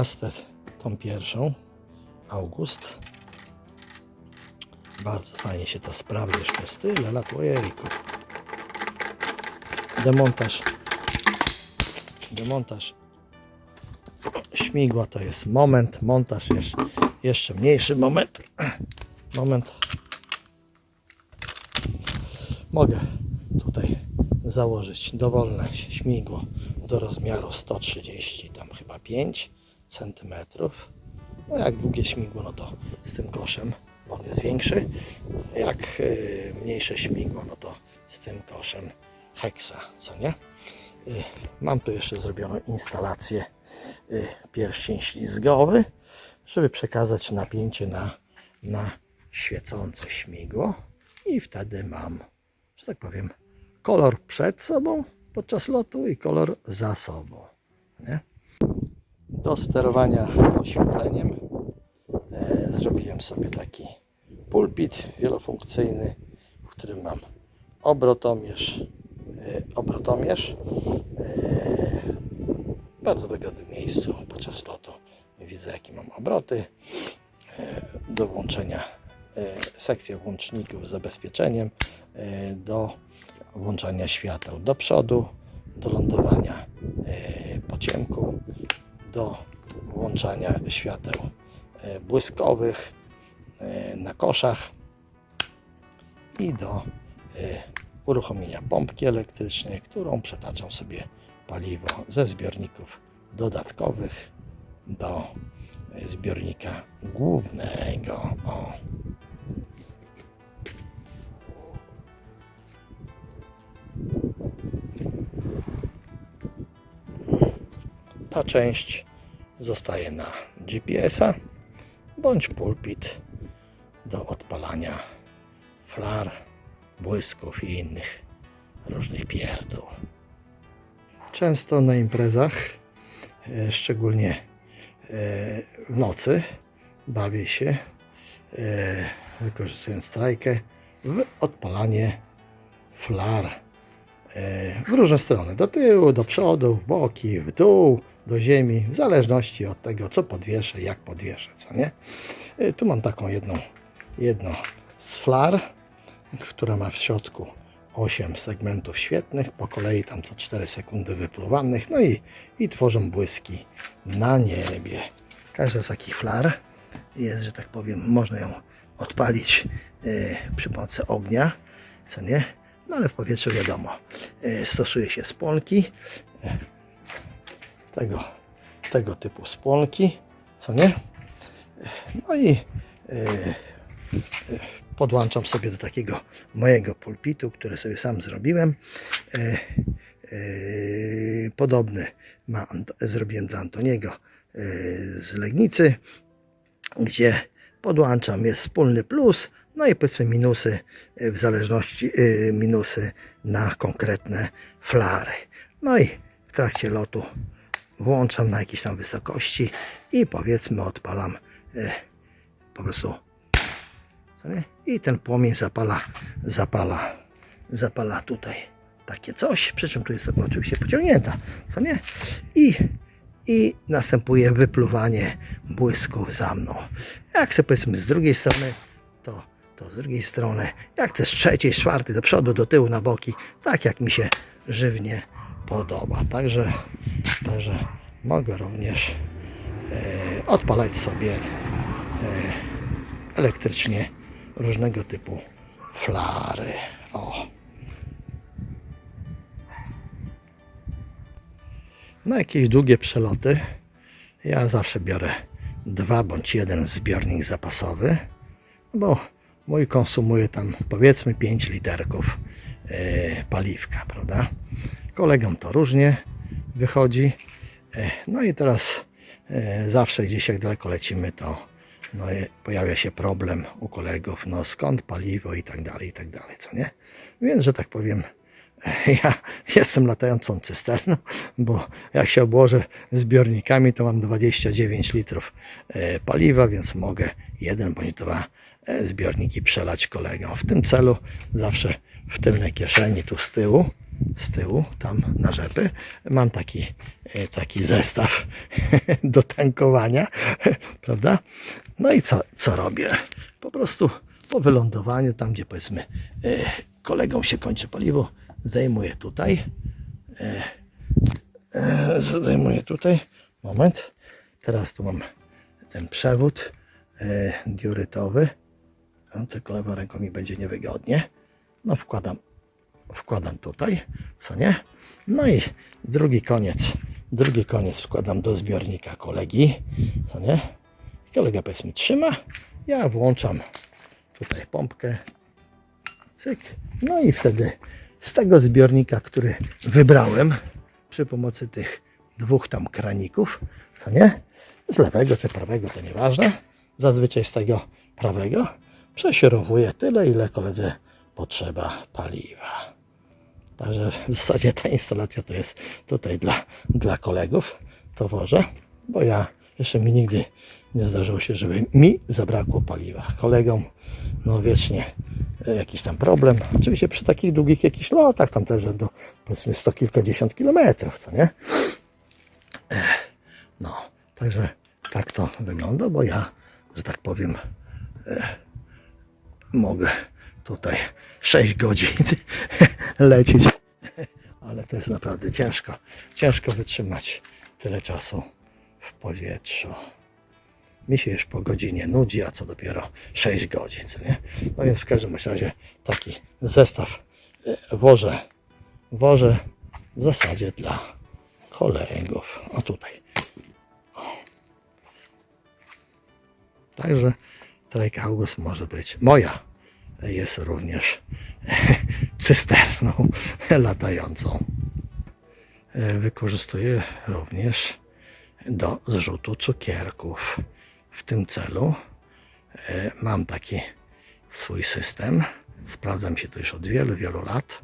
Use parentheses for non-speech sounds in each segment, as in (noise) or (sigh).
piastę tą pierwszą, August. Bardzo fajnie się to sprawdza, już przez tyle lat, ojejku. Demontaż, demontaż śmigła to jest moment, montaż jeszcze, jeszcze mniejszy moment. Moment. Mogę tutaj założyć dowolne śmigło do rozmiaru 130, tam chyba 5 cm. No jak długie śmigło, no to z tym koszem, bo on jest większy. Jak y, mniejsze śmigło, no to z tym koszem heksa, co nie? Y, mam tu jeszcze zrobioną instalację y, pierścień ślizgowy, żeby przekazać napięcie na, na świecące śmigło i wtedy mam, że tak powiem, kolor przed sobą podczas lotu i kolor za sobą. Nie? Do sterowania oświetleniem e, zrobiłem sobie taki pulpit wielofunkcyjny, w którym mam obrotomierz, e, obrotomierz e, w bardzo wygodnym miejscu podczas lotu. Widzę jakie mam obroty do włączenia sekcja włączników z zabezpieczeniem do włączania świateł do przodu, do lądowania po ciemku, do włączania świateł e, błyskowych e, na koszach i do e, uruchomienia pompki elektrycznej, którą przetaczam sobie paliwo ze zbiorników dodatkowych do zbiornika głównego. O. Ta część zostaje na GPS-a bądź pulpit do odpalania flar, błysków i innych różnych pierdół. Często na imprezach, e, szczególnie e, w nocy, bawię się, e, wykorzystując strajkę, w odpalanie flar w różne strony. Do tyłu, do przodu, w boki, w dół, do ziemi, w zależności od tego, co podwieszę, jak podwieszę, co nie. E, Tu mam taką jedną, jedną z flar, która ma w środku 8 segmentów świetnych, po kolei tam co 4 sekundy wypluwanych, no i, i tworzą błyski na niebie. Każda z takich flar jest, że tak powiem, można ją odpalić e, przy pomocy ognia, co nie? No ale w powietrzu wiadomo, e, stosuje się spłonki, e, tego, tego typu spłonki, co nie? No i e, e, podłączam sobie do takiego mojego pulpitu, który sobie sam zrobiłem. E, podobny ma, zrobiłem dla Antoniego z Legnicy, gdzie podłączam, jest wspólny plus, no i powiedzmy minusy, w zależności minusy na konkretne flary. No i w trakcie lotu włączam na jakiejś tam wysokości i powiedzmy odpalam e, po prostu i ten płomień zapala, zapala, zapala tutaj takie coś, przy czym tu jest oczywiście pociągnięta, co nie? I, i następuje wypluwanie błysków za mną. Jak sobie powiedzmy z drugiej strony, to, to z drugiej strony, jak chcę z trzeciej, z czwartej, do przodu, do tyłu, na boki, tak jak mi się żywnie podoba. Także, także mogę również e, odpalać sobie e, elektrycznie różnego typu flary. O. Na jakieś długie przeloty ja zawsze biorę dwa bądź jeden zbiornik zapasowy, bo mój konsumuje tam powiedzmy 5 literków e, paliwka, prawda? Kolegom to różnie wychodzi. E, no i teraz e, zawsze gdzieś jak daleko lecimy, to no, e, pojawia się problem u kolegów, no skąd paliwo i tak dalej, i tak dalej, co nie? Więc, że tak powiem, ja (laughs) jestem latającą cysterną, bo jak się obłożę zbiornikami, to mam 29 litrów paliwa, więc mogę jeden bądź dwa zbiorniki przelać kolegom. W tym celu zawsze w tylnej kieszeni, tu z tyłu, z tyłu, tam na rzepy, mam taki, e, taki zestaw (laughs) do tankowania, (laughs) prawda? No i co, co robię? Po prostu po wylądowaniu, tam gdzie powiedzmy e, kolegom się kończy paliwo, zdejmuję tutaj, e, zdejmuję tutaj, moment, teraz tu mam ten przewód diurytowy, no, tylko lewą ręką mi będzie niewygodnie, no wkładam wkładam tutaj, co nie? No i drugi koniec, drugi koniec wkładam do zbiornika kolegi, co nie? Kolega powiedzmy trzyma, ja włączam tutaj pompkę, cyk, no i wtedy z tego zbiornika, który wybrałem przy pomocy tych dwóch tam kraników, co nie? Z lewego czy prawego, to nieważne, zazwyczaj z tego prawego, przesierowuję tyle, ile koledze potrzeba paliwa. Także w zasadzie ta instalacja to jest tutaj dla, dla kolegów, towarza, bo ja jeszcze mi nigdy nie zdarzyło się, żeby mi zabrakło paliwa. Kolegom, no wiecznie e, jakiś tam problem. Oczywiście przy takich długich jakichś lotach, tam też do powiedzmy sto kilkadziesiąt kilometrów, co nie? Ech, No, także tak to wygląda, bo ja, że tak powiem, mogę tutaj 6 godzin (laughs) lecieć, ale to jest naprawdę ciężko. Ciężko wytrzymać tyle czasu w powietrzu. Mi się już po godzinie nudzi, a co dopiero 6 godzin, co nie? No więc w każdym razie taki zestaw e, wożę, wożę w zasadzie dla kolegów. O tutaj. Także Trajka August może być moja. Jest również (laughs) cysterną (laughs) latającą. E, Wykorzystuję również do zrzutu cukierków. W tym celu e, mam taki swój system. Sprawdzam się to już od wielu, wielu lat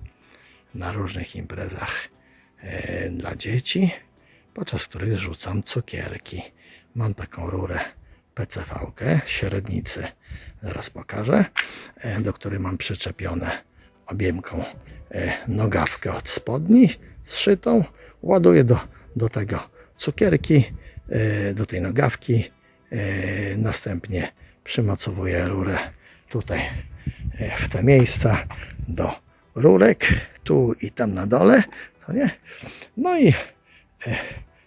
na różnych imprezach e, dla dzieci, podczas których rzucam cukierki. Mam taką rurę PCV-kę średnicy, zaraz pokażę, e, do której mam przyczepione objemką e, nogawkę od spodni zszytą. Ładuję do, do tego cukierki, e, do tej nogawki, następnie przymocowuję rurę tutaj w te miejsca do rurek, tu i tam na dole, to nie? No i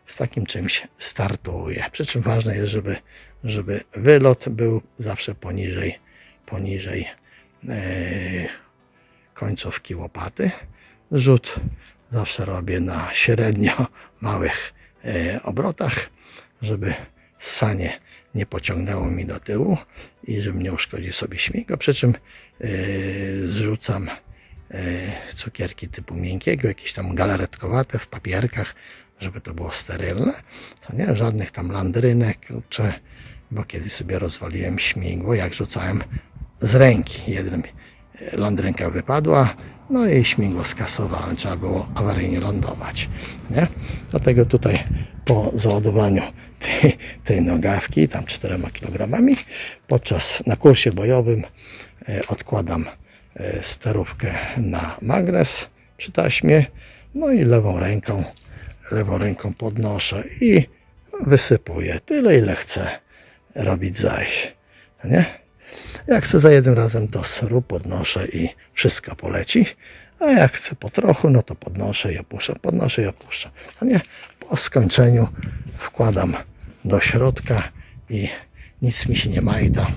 z takim czymś startuję. Przy czym ważne jest, żeby, żeby wylot był zawsze poniżej, poniżej e, końcówki łopaty. Rzut zawsze robię na średnio małych e, obrotach, żeby sanie nie pociągnęło mi do tyłu i żeby nie uszkodził sobie śmigła. Przy czym e, zrzucam cukierki typu miękkiego, jakieś tam galaretkowate w papierkach, żeby to było sterylne. Co nie? Żadnych tam landrynek, bo kiedy sobie rozwaliłem śmigło, jak rzucałem z ręki. Jeden e, landrynka wypadła, no i śmigło skasowałem. Trzeba było awaryjnie lądować. Nie? Dlatego tutaj po załadowaniu (laughs) tej, tej nogawki, tam 4 kg, podczas na kursie bojowym e, odkładam e, sterówkę na magnes przy taśmie. No i lewą ręką, lewą ręką podnoszę i wysypuję tyle, ile chcę robić zaś. No nie? Jak chcę za jednym razem do sru podnoszę i wszystko poleci. A jak chcę po trochu, no to podnoszę i opuszczam, podnoszę i opuszczam. To nie, po skończeniu wkładam do środka i nic mi się nie majda.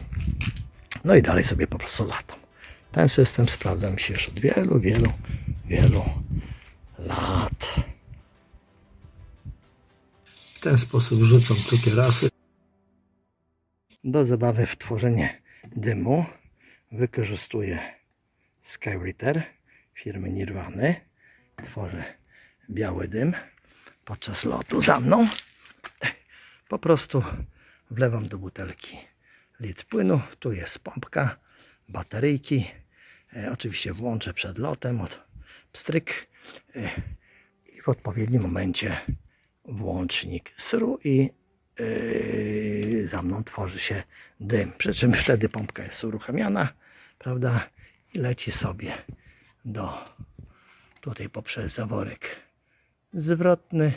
No i dalej sobie po prostu latam. Ten system sprawdza mi się już od wielu, wielu, wielu lat. Ten sposób rzucam cukierasy. Do zabawy w tworzenie dymu wykorzystuję Skyritter firmy Nirwany. Tworzę biały dym podczas lotu za mną. Po prostu wlewam do butelki litr płynu. Tu jest pompka, bateryjki. E, oczywiście włączę przed lotem od pstryk e, i w odpowiednim momencie włącznik sru i yy, za mną tworzy się dym. Przy czym wtedy pompka jest uruchamiana, prawda? I leci sobie do tutaj poprzez zaworek zwrotny,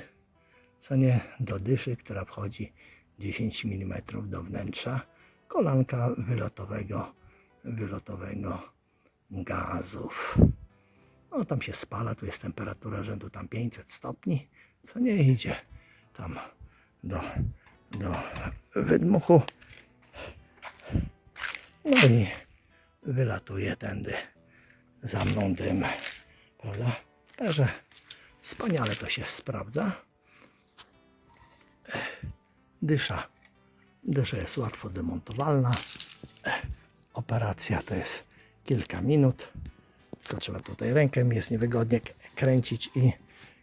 co nie do dyszy, która wchodzi 10 mm do wnętrza kolanka wylotowego, wylotowego gazów. No tam się spala, tu jest temperatura rzędu tam 500 stopni, co nie idzie tam do, do wydmuchu. No i wylatuje tędy za mną dym, prawda? Także wspaniale to się sprawdza. Dysza. Dysza jest łatwo demontowalna. Operacja to jest kilka minut. Tylko trzeba tutaj rękę, mi jest niewygodnie kręcić i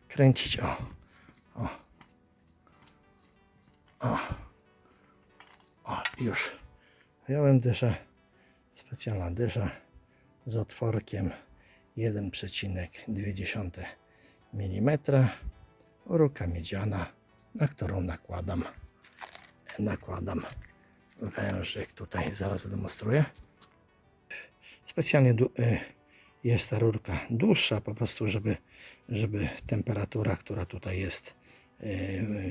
kręcić. O, o, o już. Wziąłem dyszę, specjalna dysza z otworkiem 1,2 mm. Ruka miedziana, na którą nakładam, nakładam wężyk. Tutaj zaraz zademonstruję. Specjalnie y, jest ta rurka dłuższa, po prostu, żeby, żeby temperatura, która tutaj jest,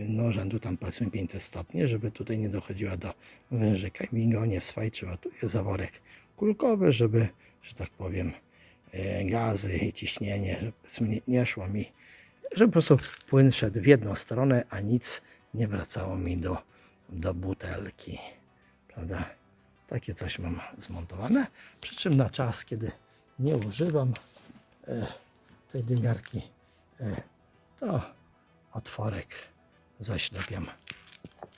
no rzędu tam powiedzmy 500 stopni, żeby tutaj nie dochodziła do wężyka i mi go nie swajczyła. Tu jest zaworek kulkowy, żeby, że tak powiem, y, gazy i ciśnienie, nie, nie szło mi, żeby po prostu płyn szedł w jedną stronę, a nic nie wracało mi do, do butelki. Prawda? Takie coś mam zmontowane. Przy czym na czas, kiedy nie używam e, tej dymiarki, e, to otworek zaślepiam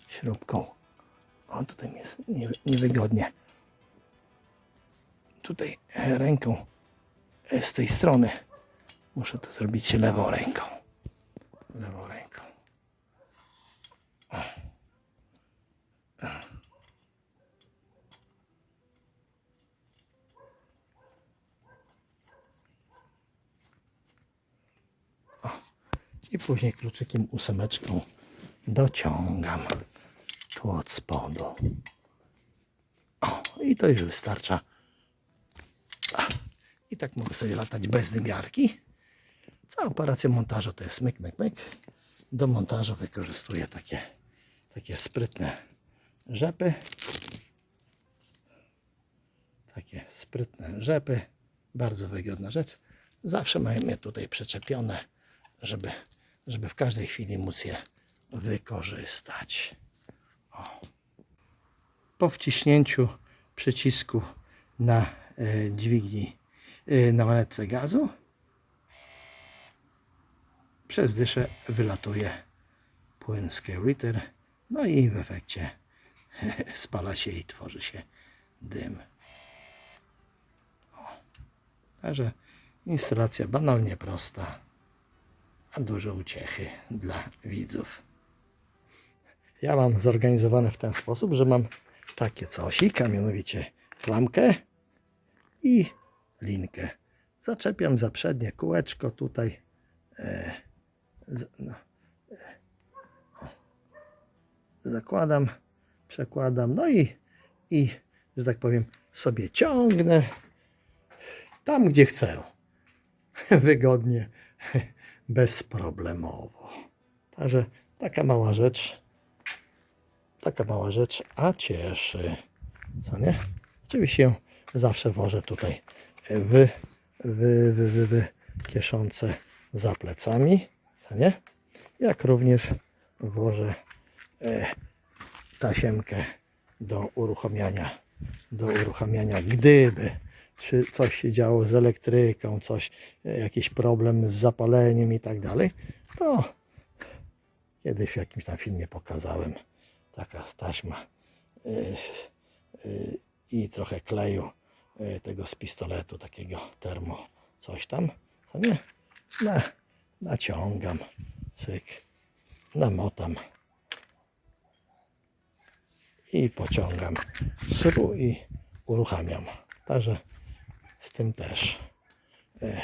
śrubką. O, tutaj mi jest nie, niewygodnie. Tutaj ręką e, z tej strony muszę to zrobić lewą ręką. Lewą ręką. I później kluczykiem ósemeczką dociągam tu od spodu. O, i to już wystarcza. I tak mogę sobie latać bez dymiarki. Cała operacja montażu to jest myk, myk, myk. Do montażu wykorzystuję takie, takie sprytne rzepy. Takie sprytne rzepy. Bardzo wygodna rzecz. Zawsze mają je tutaj przyczepione, żeby, żeby w każdej chwili móc je wykorzystać. O. Po wciśnięciu przycisku na e, dźwigni e, na manetce gazu przez dyszę wylatuje płyn Skyritter, no i w efekcie (laughs) spala się i tworzy się dym. O. Także instalacja banalnie prosta, a duże uciechy dla widzów. Ja mam zorganizowane w ten sposób, że mam takie coś, a mianowicie klamkę i linkę. Zaczepiam za przednie kółeczko tutaj. E, z, no, e, zakładam, przekładam, no i, i, że tak powiem, sobie ciągnę tam, gdzie chcę. (laughs) wygodnie, bezproblemowo. Także taka mała rzecz, taka mała rzecz, a cieszy, co nie? Oczywiście zawsze wożę tutaj w, w, w, w, w kieszonce za plecami, co nie? Jak również włożę e, tasiemkę do uruchamiania, do uruchamiania, gdyby czy coś się działo z elektryką, coś, e, jakiś problem z zapaleniem i tak dalej, to kiedyś w jakimś tam filmie pokazałem taka taśma e, e, i trochę kleju e, tego z pistoletu, takiego termo, coś tam, co nie? Na, naciągam, cyk, namotam i pociągam szybu i uruchamiam. Także z tym też e,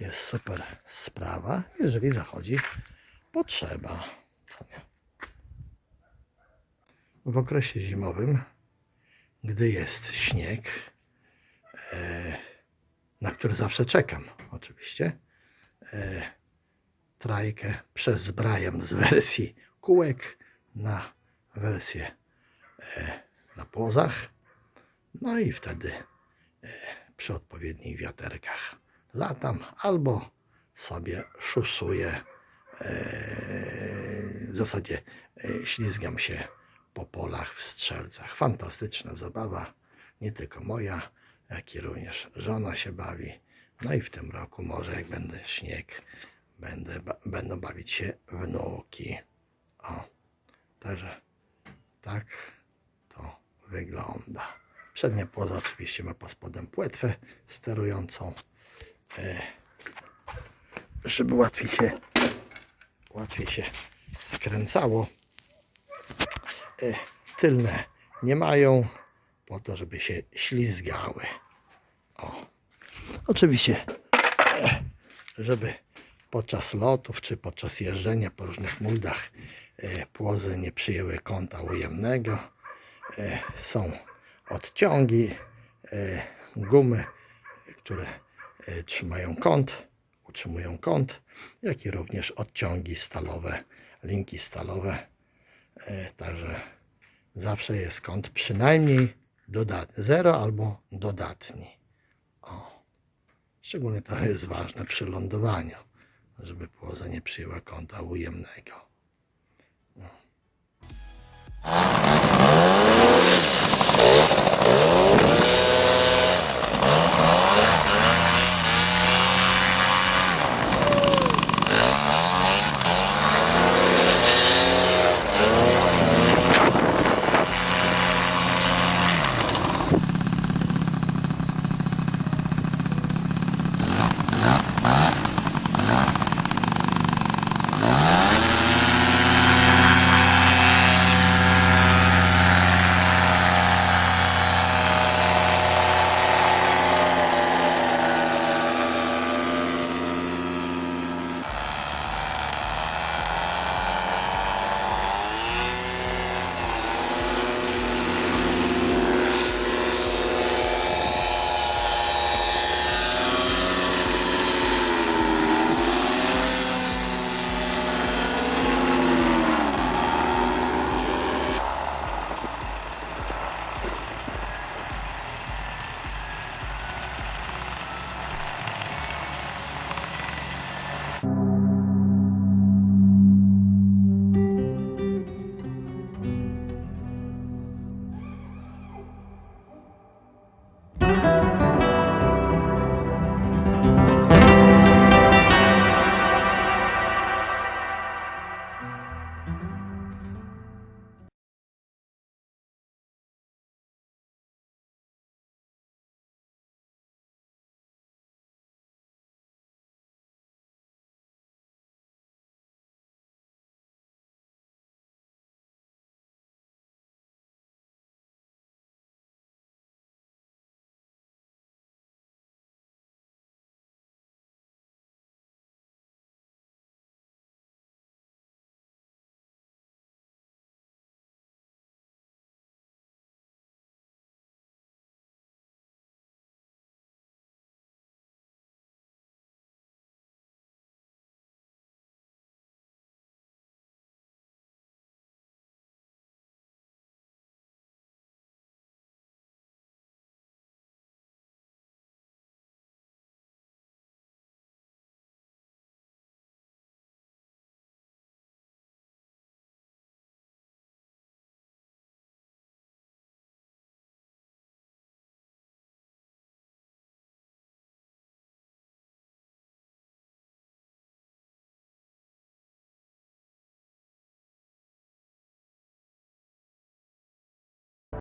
jest super sprawa, jeżeli zachodzi potrzeba. W okresie zimowym, gdy jest śnieg, e, na który zawsze czekam, oczywiście, e, trajkę przezbrajam z wersji kółek na wersję na płozach. No i wtedy przy odpowiednich wiaterkach latam albo sobie szusuję. e, W zasadzie e, ślizgam się po polach w strzelcach. Fantastyczna zabawa, nie tylko moja, jak i również żona się bawi. No i w tym roku może jak będę śnieg, będę, będą bawić się wnuki. O, także tak to wygląda. Przednia płoza oczywiście ma pod spodem płetwę sterującą, e, żeby łatwiej się, łatwiej się skręcało. E, tylne nie mają po to, żeby się ślizgały. O. Oczywiście, e, żeby podczas lotów czy podczas jeżdżenia po różnych muldach płozy nie przyjęły kąta ujemnego. Są odciągi, e, gumy, które e, trzymają kąt, utrzymują kąt, jak i również odciągi stalowe, linki stalowe. E, Także zawsze jest kąt przynajmniej dodatni, zero albo dodatni. O. Szczególnie to jest ważne przy lądowaniu, żeby płoza nie przyjęła kąta ujemnego. No.